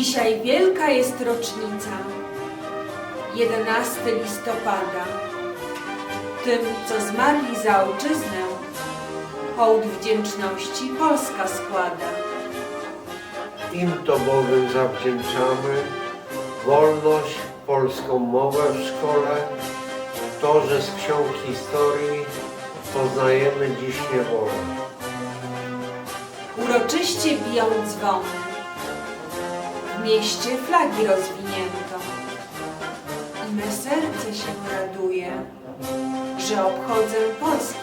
Dzisiaj wielka jest rocznica, 11 listopada. Tym, co zmarli za ojczyznę, hołd wdzięczności Polska składa. Im to bowiem zawdzięczamy wolność, polską mowę w szkole, to, że z ksiąg historii poznajemy dziś niewolę. Uroczyście biją dzwony, w mieście flagi rozwinięto. I me serce się raduje, że obchodzę Polskę